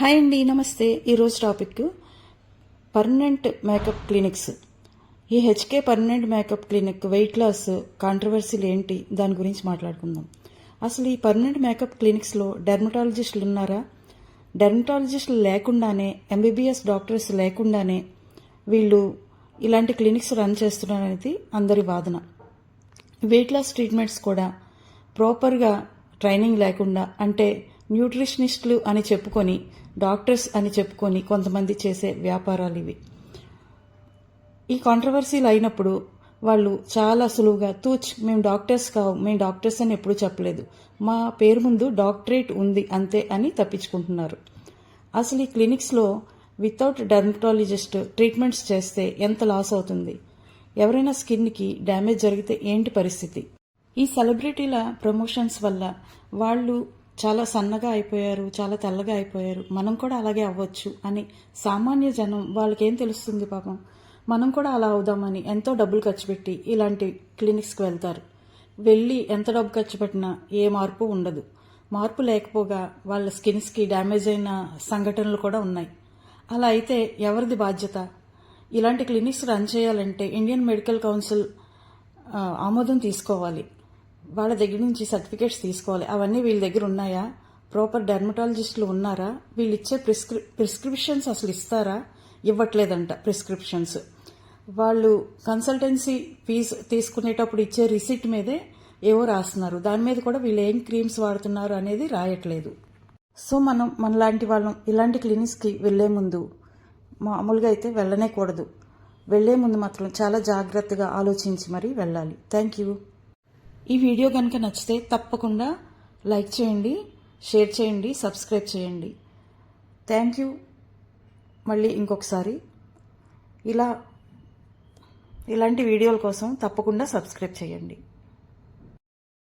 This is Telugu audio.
హాయ్ అండి నమస్తే. ఈరోజు టాపిక్ పర్మనెంట్ మేకప్ క్లినిక్స్ ఈ HK permanent makeup clinic weight loss కాంట్రవర్సీలు ఏంటి? దాని గురించి మాట్లాడుకుందాం. అసలు ఈ పర్మనెంట్ మేకప్ క్లినిక్స్లో డెర్మటాలజిస్టులు ఉన్నారా? డెర్మటాలజిస్టులు లేకుండానే ఎంబీబీఎస్ డాక్టర్స్ లేకుండానే వీళ్ళు ఇలాంటి క్లినిక్స్ రన్ చేస్తున్నారనేది అందరి వాదన. వెయిట్ లాస్ ట్రీట్మెంట్స్ కూడా ప్రాపర్గా ట్రైనింగ్ లేకుండా అంటే న్యూట్రిషనిస్టులు అని చెప్పుకొని డాక్టర్స్ అని చెప్పుకొని కొంతమంది చేసే వ్యాపారాలు ఇవి. ఈ కాంట్రవర్సీలు అయినప్పుడు వాళ్ళు చాలా సులువుగా తూచ్ మేము డాక్టర్స్ కావు మేము డాక్టర్స్ అని ఎప్పుడూ చెప్పలేదు. మా పేరు ముందు డాక్టరేట్ ఉంది అంతే అని తప్పించుకుంటున్నారు. అసలు ఈ క్లినిక్స్లో వితౌట్ డర్మటాలజిస్ట్ ట్రీట్మెంట్స్ చేస్తే ఎంత లాస్ అవుతుంది? ఎవరైనా స్కిన్కి డ్యామేజ్ జరిగితే ఏంటి పరిస్థితి? ఈ సెలబ్రిటీల ప్రమోషన్స్ వల్ల వాళ్ళు చాలా సన్నగా అయిపోయారు చాలా తెల్లగా అయిపోయారు. మనం కూడా అలాగే అవ్వచ్చు అని సామాన్య జనం వాళ్ళకేం తెలుస్తుంది పాపం? మనం కూడా అలా అవుదామని ఎంతో డబ్బులు ఖర్చు పెట్టి ఇలాంటి క్లినిక్స్కి వెళ్తారు. వెళ్ళి ఎంత డబ్బు ఖర్చు పెట్టినా ఏ మార్పు ఉండదు. మార్పు లేకపోగా వాళ్ళ స్కిన్స్కి డ్యామేజ్ అయిన సంఘటనలు కూడా ఉన్నాయి. అలా అయితే ఎవరిది బాధ్యత? ఇలాంటి క్లినిక్స్ రన్ చేయాలంటే ఇండియన్ మెడికల్ కౌన్సిల్ ఆమోదం తీసుకోవాలి. వాళ్ళ దగ్గర నుంచి సర్టిఫికేట్స్ తీసుకోవాలి. అవన్నీ వీళ్ళ దగ్గర ఉన్నాయా? ప్రాపర్ డెర్మటాలజిస్టులు ఉన్నారా? వీళ్ళు ఇచ్చే ప్రిస్క్రి ప్రిస్క్రిప్షన్స్ అసలు ఇస్తారా? ఇవ్వట్లేదంట ప్రిస్క్రిప్షన్స్ వాళ్ళు కన్సల్టెన్సీ ఫీజు తీసుకునేటప్పుడు ఇచ్చే రిసిట్ మీదే ఏవో రాస్తున్నారు. దాని మీద కూడా వీళ్ళు ఏం క్రీమ్స్ వాడుతున్నారు అనేది రాయట్లేదు. సో మనం మనలాంటి వాళ్ళం ఇలాంటి క్లినిక్స్కి వెళ్ళే ముందు మామూలుగా అయితే వెళ్ళనే కూడదు. వెళ్ళే ముందు మాత్రం చాలా జాగ్రత్తగా ఆలోచించి మరీ వెళ్ళాలి. థ్యాంక్ యూ ఈ వీడియో కనుక నచ్చితే తప్పకుండా లైక్ చేయండి షేర్ చేయండి సబ్స్క్రైబ్ చేయండి. Thank you. మళ్ళీ ఇంకొకసారి. ఇలా ఇలాంటి వీడియోల కోసం తప్పకుండా సబ్స్క్రైబ్ చేయండి.